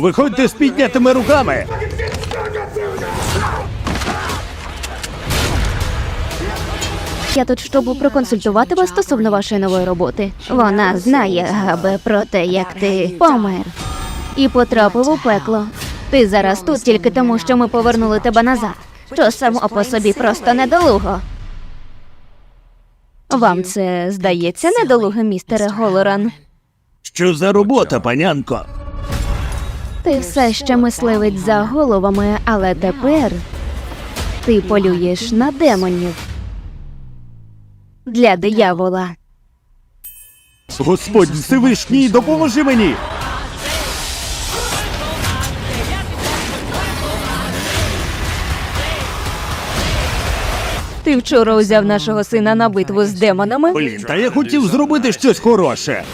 Виходьте з піднятими руками. Я тут, щоб проконсультувати вас стосовно вашої нової роботи. Вона знає, Габе, про те, як ти помер і потрапив у пекло. Ти зараз тут тільки тому, що ми повернули тебе назад. Що само по собі просто недолуго. Вам це здається недолугим, містере Голоран? Що за робота, панянко? Ти все ще мисливець за головами, але тепер ти полюєш на демонів. Для диявола. Господь Всевишній, допоможи мені. Ти вчора узяв нашого сина на битву з демонами. Блін, та я хотів зробити щось хороше.